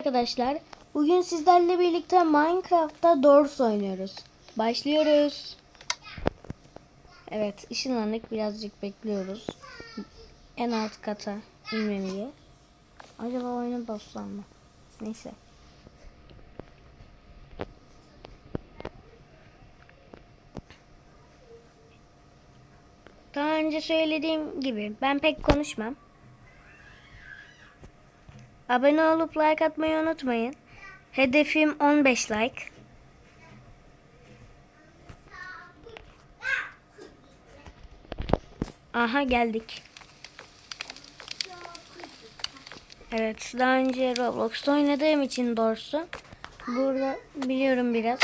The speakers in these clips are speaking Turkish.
Arkadaşlar bugün sizlerle birlikte Minecraft'ta Doors oynuyoruz. Başlıyoruz. Evet ışınlandık birazcık bekliyoruz. En alt kata inmemiye. Acaba oyunu bosslar mı? Neyse. Daha önce söylediğim gibi ben pek konuşmam. Abone olup like atmayı unutmayın. Hedefim 15 like. Aha geldik. Evet daha önce Roblox'ta oynadığım için doğrusu burada biliyorum biraz.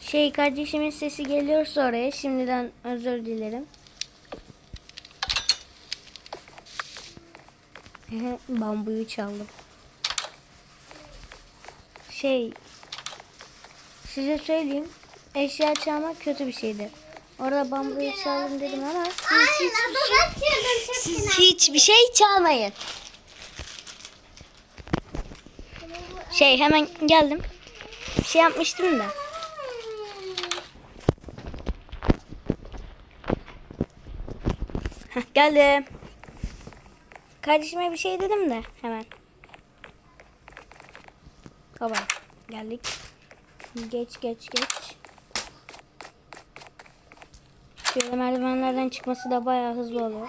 Şey kardeşimin sesi geliyorsa oraya şimdiden özür dilerim. Bambuyu çaldım. Şey size söyleyeyim eşya çalmak kötü bir şeydir. Orada bambuyu çaldım dedim ama siz, hiç, siz hiçbir şey çalmayın. Şey hemen geldim. Bir şey yapmıştım da. Heh, geldim. Kardeşime bir şey dedim de hemen. Baba geldik. Geç geç geç. Şöyle merdivenlerden çıkması da bayağı hızlı oluyor.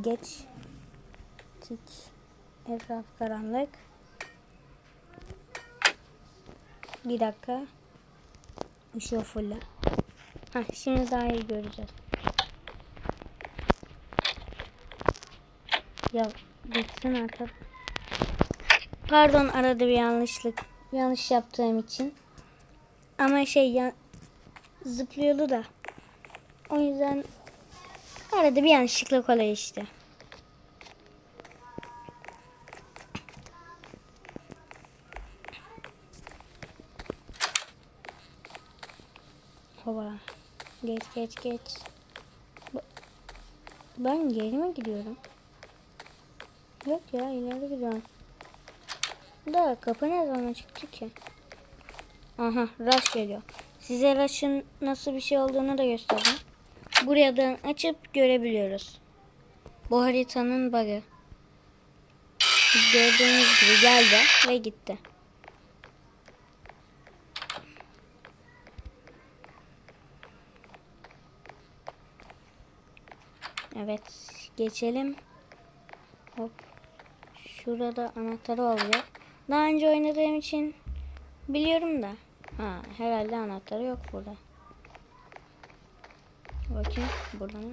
Geç. Tik. Etraf karanlık. Bir dakika. Işığı fulle. Hah, şimdi daha iyi göreceğiz. Ya bitsin artık. Pardon arada bir yanlışlık. Yanlış yaptığım için. Ama şey ya, zıplıyordu da. O yüzden arada bir yanlışlıkla oluyor işte. Hova. Geç geç geç. Ben geri mi gidiyorum? Yok ya ileri gidiyorum. Da kapı ne zaman çıktı ki? Aha rush geliyor. Size rush'ın nasıl bir şey olduğunu da göstereyim. Buradan açıp görebiliyoruz. Bu haritanın bug'ı. Gördüğünüz gibi geldi ve gitti. Evet geçelim. Hop. Şurada anahtarı oluyor. Daha önce oynadığım için biliyorum da. Ha herhalde anahtarı yok burada. Bakayım burada mı?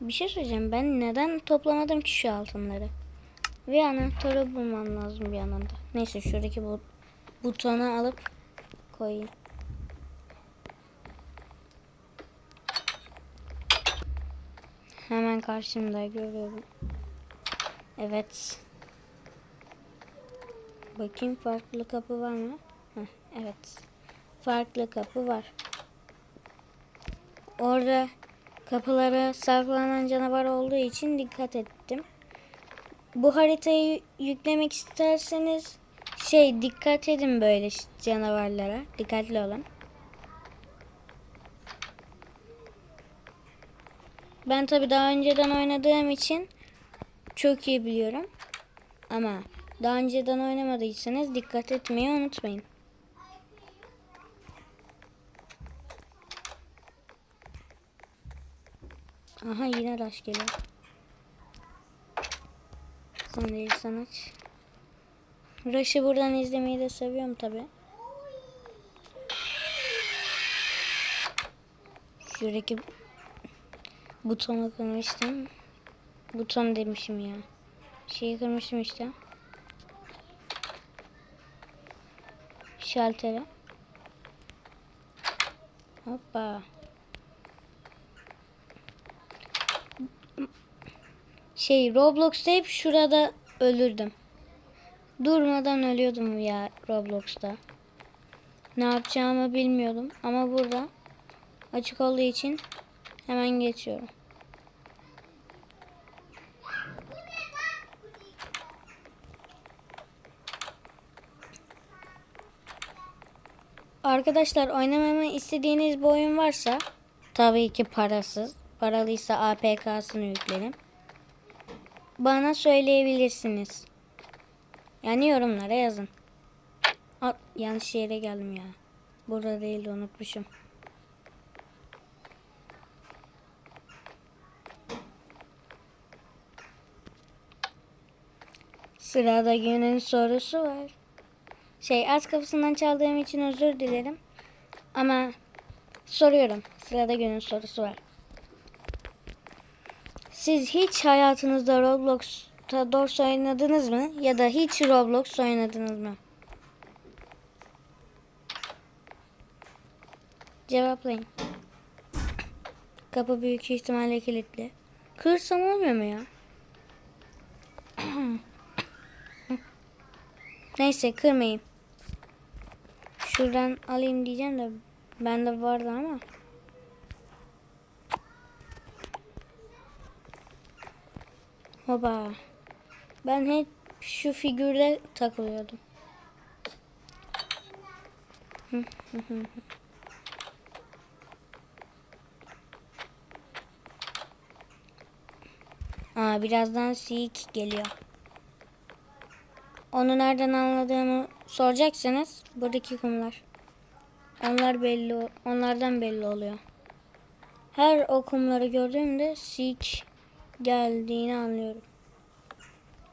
Bir şey söyleyeceğim. Ben neden toplamadım ki şu altınları? Ve anahtarı bulmam lazım bir yandan da. Neyse şuradaki bu butonu alıp koyayım. Hemen karşımda görüyorum. Evet. Bakayım farklı kapı var mı? Heh, evet. Farklı kapı var. Orada kapılara saklanan canavar olduğu için dikkat ettim. Bu haritayı yüklemek isterseniz şey dikkat edin böyle canavarlara. Dikkatli olun. Ben tabi daha önceden oynadığım için çok iyi biliyorum. Ama daha önceden oynamadıysanız dikkat etmeyi unutmayın. Aha yine rush geliyor. Sen değilsen aç. Rush'ı buradan izlemeyi de seviyorum tabi. Şuradaki butonu kırmıştım. Buton demişim ya. Şeyi kırmıştım işte. şaltere. Hoppa. Şey Roblox'ta hep şurada ölürdüm. Durmadan ölüyordum ya Roblox'ta. Ne yapacağımı bilmiyordum ama burada açık olduğu için hemen geçiyorum. Arkadaşlar oynamamı istediğiniz bir oyun varsa tabii ki parasız. Paralıysa APK'sını yüklerim. Bana söyleyebilirsiniz. Yani yorumlara yazın. Aa, yanlış yere geldim ya. Burada değil unutmuşum. Sırada günün sorusu var. Şey az kapısından çaldığım için özür dilerim. Ama soruyorum. Sırada günün sorusu var. Siz hiç hayatınızda Roblox'ta Dors oynadınız mı? Ya da hiç Roblox oynadınız mı? Cevaplayın. Kapı büyük ihtimalle kilitli. Kırsam olmuyor mu ya? Neyse kırmayayım. Şuradan alayım diyeceğim de bende vardı ama. Hoba. Ben hep şu figürde takılıyordum. Aa, birazdan Seek geliyor. Onu nereden anladığımı soracaksanız buradaki kumlar. Onlar belli, onlardan belli oluyor. Her o kumları gördüğümde Seek geldiğini anlıyorum.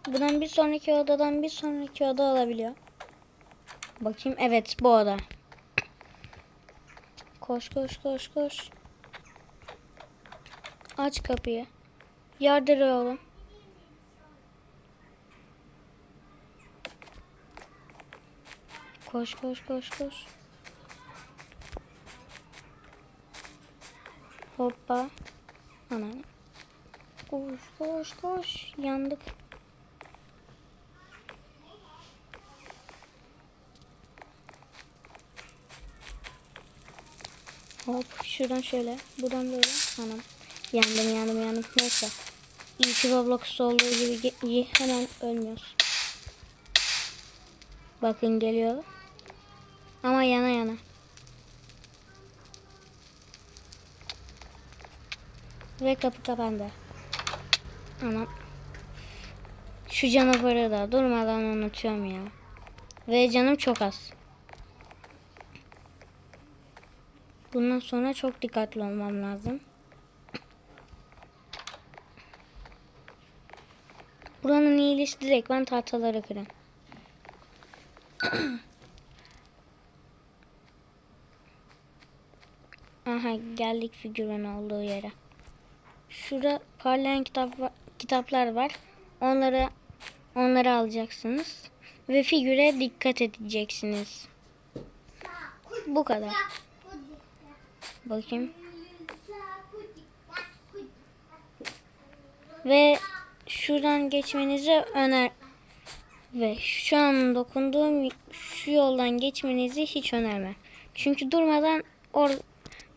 Bundan bir sonraki odadan bir sonraki oda olabiliyor. Bakayım evet bu oda. Koş koş koş koş. Aç kapıyı. Yardır oğlum. Koş koş koş koş. Hoppa. Ana. Koş koş koş. Yandık. Hop şuradan şöyle. Buradan böyle. Anam. Yandım yandım yandım. Neyse. İyi ki Roblox olduğu gibi hemen ölmüyoruz. Bakın geliyor. Ama yana yana. Ve kapı kapandı. Anam. Şu canavarı da durmadan unutuyorum ya. Ve canım çok az. Bundan sonra çok dikkatli olmam lazım. Buranın iyilisi direkt ben tahtaları kırın. Aha geldik figürün olduğu yere. Şurada parlayan kitap va- kitaplar var. Onları onları alacaksınız ve figüre dikkat edeceksiniz. Bu kadar. Bakayım. Ve şuradan geçmenizi öner ve şu an dokunduğum şu yoldan geçmenizi hiç önermem. Çünkü durmadan or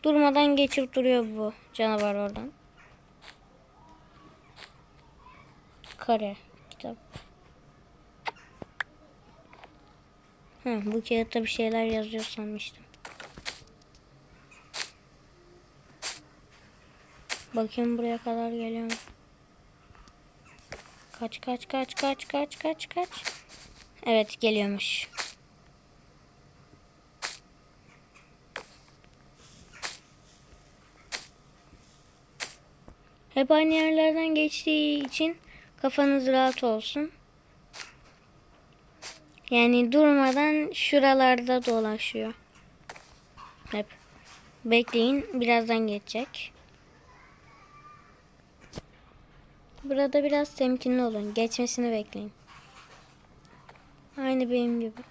durmadan geçip duruyor bu canavar oradan. Kare kitap. Hı, bu kağıtta bir şeyler yazıyor sanmıştım. Bakayım buraya kadar geliyor? Kaç kaç kaç kaç kaç kaç kaç. Evet geliyormuş. Hep aynı yerlerden geçtiği için kafanız rahat olsun. Yani durmadan şuralarda dolaşıyor. Hep. Bekleyin birazdan geçecek. Burada biraz temkinli olun. Geçmesini bekleyin. Aynı benim gibi.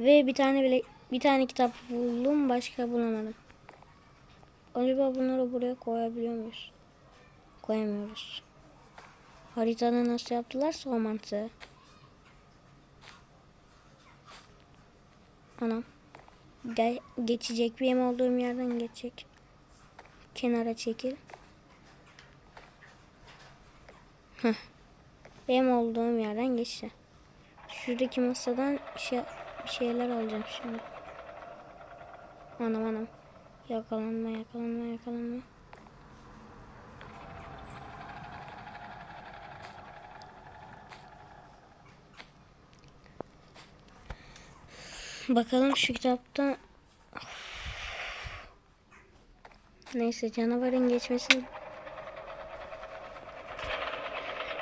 Ve bir tane bile bir tane kitap buldum başka bulamadım. Acaba bunları buraya koyabiliyor muyuz? koyamıyoruz. Haritada nasıl yaptılarsa o mantığı. Anam. Gel, geçecek benim olduğum yerden geçecek. Kenara çekil. Heh. Benim olduğum yerden geçti. Şuradaki masadan şey, bir şeyler alacağım şimdi. Anam anam. Yakalanma yakalanma yakalanma. Bakalım şu kitapta Neyse canavarın geçmesini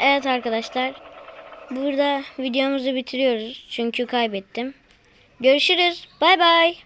Evet arkadaşlar Burada videomuzu bitiriyoruz. Çünkü kaybettim. Görüşürüz. Bay bay